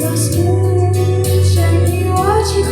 засмучені очі